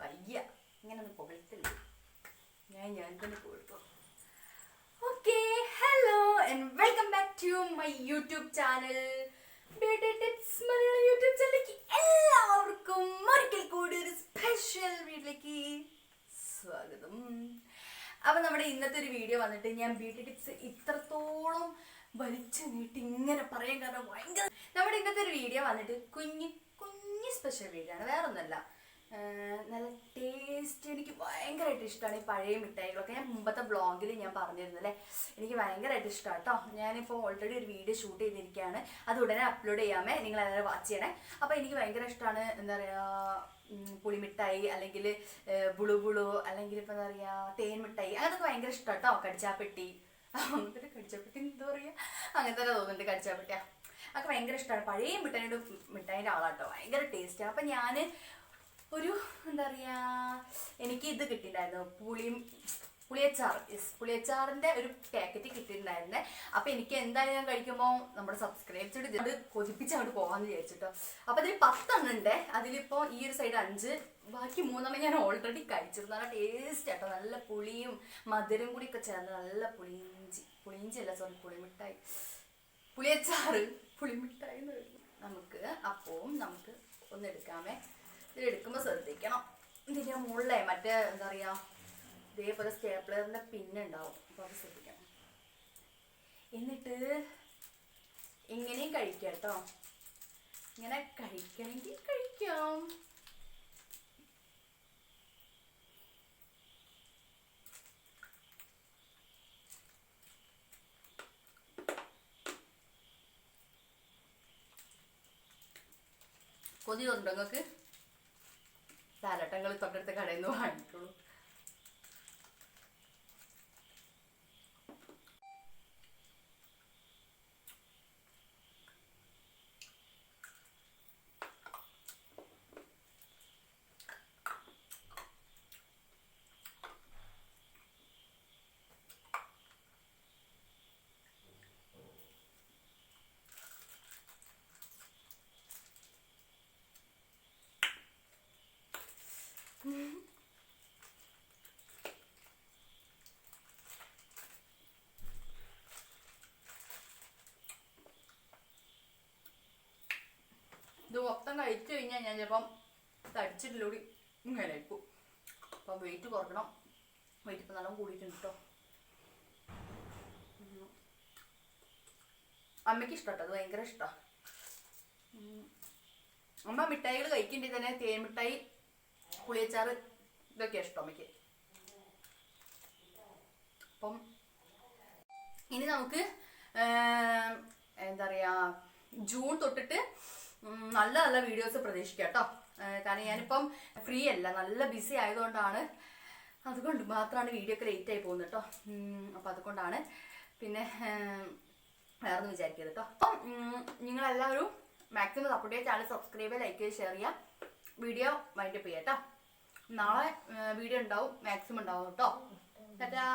വയ്യ ഇങ്ങനെ ഒന്ന് പുകഴ്ത്തില്ല. ഞാൻ ഞാൻ തന്നെ പോയിട്ടു okay hello and welcome back to my YouTube channel beauty tips Malayalam YouTube ചാനലിലേക്ക് എല്ലാവർക്കും ഒരിക്കൽ കൂടി ഒരു സ്പെഷ്യൽ വീട്ടിലേക്ക് സ്വാഗതം. അപ്പൊ നമ്മുടെ ഇന്നത്തെ ഒരു വീഡിയോ വന്നിട്ട് ഞാൻ ബ്യൂട്ടി ടിപ്സ് ഇത്രത്തോളം വലിച്ചു നീട്ടി ഇങ്ങനെ പറയാൻ കാരണം ഭയങ്കര നമ്മുടെ ഇന്നത്തെ ഒരു വീഡിയോ വന്നിട്ട് കുഞ്ഞ് കുഞ്ഞ് സ്പെഷ്യൽ വീഡിയോ ആണ്. വേറെ ഒന്നല്ല നല്ല ടേസ്റ്റ് എനിക്ക് ഭയങ്കരമായിട്ട് ഇഷ്ടമാണ് ഈ പഴയ മിഠായികളൊക്കെ. ഞാൻ മുമ്പത്തെ വ്ളോഗിൽ ഞാൻ പറഞ്ഞിരുന്നു അല്ലേ? എനിക്ക് ഭയങ്കരമായിട്ട് ഇഷ്ടമാണ് കേട്ടോ ഞാനിപ്പോൾ ഓൾറെഡി ഒരു വീഡിയോ ഷൂട്ട് ചെയ്തിരിക്കുകയാണ്. അത് ഉടനെ അപ്ലോഡ് ചെയ്യാമേ. നിങ്ങൾ എല്ലാവരും വാച്ച് ചെയ്യണേ. അപ്പോൾ എനിക്ക് ഭയങ്കര ഇഷ്ടമാണ് എന്താ പറയുക പുളിമിഠായി അല്ലെങ്കിൽ ബുളു ബുളു അല്ലെങ്കിൽ ഇപ്പം എന്താ പറയുക തേൻ മിഠായി. അങ്ങനത്തെ ഭയങ്കര ഇഷ്ടം കേട്ടോ കടിച്ചാപ്പെട്ടി. അങ്ങനത്തെ കടിച്ചാപ്പെട്ടി. എന്താ പറയുക അങ്ങനത്തെ തോന്നുന്നുണ്ട് കടിച്ചാപ്പെട്ടിയാ. അതൊക്കെ ഭയങ്കര ഇഷ്ടമാണ് പഴയ മിഠായിയുടെ മിഠായിന്റെ ആളാട്ടോ ഭയങ്കര ടേസ്റ്റാണ് അപ്പം ഞാൻ ഒരു എന്താ പറയുക എനിക്ക് ഇത് കിട്ടിയിട്ടുണ്ടായിരുന്നു പുളിയും പുളിയച്ചാർ യെസ് പുളിയച്ചാറിന്റെ ഒരു പാക്കറ്റ് കിട്ടിയിട്ടുണ്ടായിരുന്നേ. അപ്പൊ എനിക്ക് എന്തായാലും ഞാൻ കഴിക്കുമ്പോൾ നമ്മുടെ സബ്സ്ക്രൈബ് അത് കൊതിപ്പിച്ച് അങ്ങോട്ട് പോകാന്ന് വിചാരിച്ചിട്ടോ. അപ്പൊ അതിൽ പത്തെണ്ണം ഉണ്ട് അതിലിപ്പോ ഈ ഒരു സൈഡ് അഞ്ച് ബാക്കി മൂന്നെണ്ണം ഞാൻ ഓൾറെഡി കഴിച്ചിരുന്നു. നല്ല ടേസ്റ്റ് ആട്ടോ. നല്ല പുളിയും മധുരം കൂടി ഒക്കെ ചേർന്ന് നല്ല പുളിയിഞ്ചി. പുളിയിഞ്ചി അല്ല സോറി പുളിമിട്ടായി പുളിയച്ചാറ് പുളിമിട്ടായി നമുക്ക് അപ്പവും നമുക്ക് ഒന്ന് എടുക്കാമേ ഇത് എടുക്കുമ്പോൾ ശ്രദ്ധിക്കണം. ഇതിന്റെ മുകളിലേ മറ്റേ എന്താ പറയുക ഇതേപോലെ സ്റ്റേപ്ലറിന്റെ പിന്നുണ്ടാവും. അപ്പോൾ അത് ശ്രദ്ധിക്കണം. എന്നിട്ട് ഇങ്ങനെയും കഴിക്കാം കേട്ടോ. ഇങ്ങനെ കഴിക്കണമെങ്കിൽ കഴിക്കാം. കൊതി ഉണ്ടോ നിങ്ങൾക്ക്? സാലട്ടങ്ങൾ തൊട്ടടുത്ത കടയിൽ നിന്ന് വാങ്ങിക്കുള്ളൂ ഇത് മൊത്തം കഴിച്ചു കഴിഞ്ഞാൽ ഞാൻ ചിലപ്പം തടിച്ചിട്ടില്ലൂടി ഇങ്ങനെ ഇരിക്കും. അപ്പം വെയിറ്റ് കുറക്കണം. വെയിറ്റ് ഇപ്പം നല്ലോണം കൂടിയിട്ടുണ്ട് കേട്ടോ. അമ്മയ്ക്ക് ഇഷ്ടട്ടോ? അത് ഭയങ്കര ഇഷ്ടമാണ് അമ്മ മിഠായികൾ കഴിക്കേണ്ടി തന്നെ തേൻ മിഠായി പുളിയച്ചാറ് ഇതൊക്കെയാണ് ഇഷ്ടം അമ്മയ്ക്ക്. അപ്പം ഇനി നമുക്ക് എന്താ പറയാ ജൂൺ തൊട്ടിട്ട് നല്ല നല്ല വീഡിയോസ് പ്രതീക്ഷിക്കാം കേട്ടോ. കാരണം ഞാനിപ്പം ഫ്രീ അല്ല നല്ല ബിസി ആയതുകൊണ്ടാണ് അതുകൊണ്ട് മാത്രമാണ് വീഡിയോ ഒക്കെ ലേറ്റ് ആയി പോകുന്നത് കേട്ടോ. അപ്പം അതുകൊണ്ടാണ് പിന്നെ വേറൊന്ന് വിചാരിക്കരുത് കേട്ടോ. അപ്പം നിങ്ങളെല്ലാവരും മാക്സിമം സപ്പോർട്ട് ചെയ്യുക ചാനൽ സബ്സ്ക്രൈബ് ചെയ്യുക ലൈക്ക് ചെയ്യുക ഷെയർ ചെയ്യുക വീഡിയോ വൈൻഡപ്പ് ചെയ്യുക കേട്ടോ. നാളെ വീഡിയോ ഉണ്ടാവും മാക്സിമം ഉണ്ടാവും കേട്ടോ. ചേട്ടാ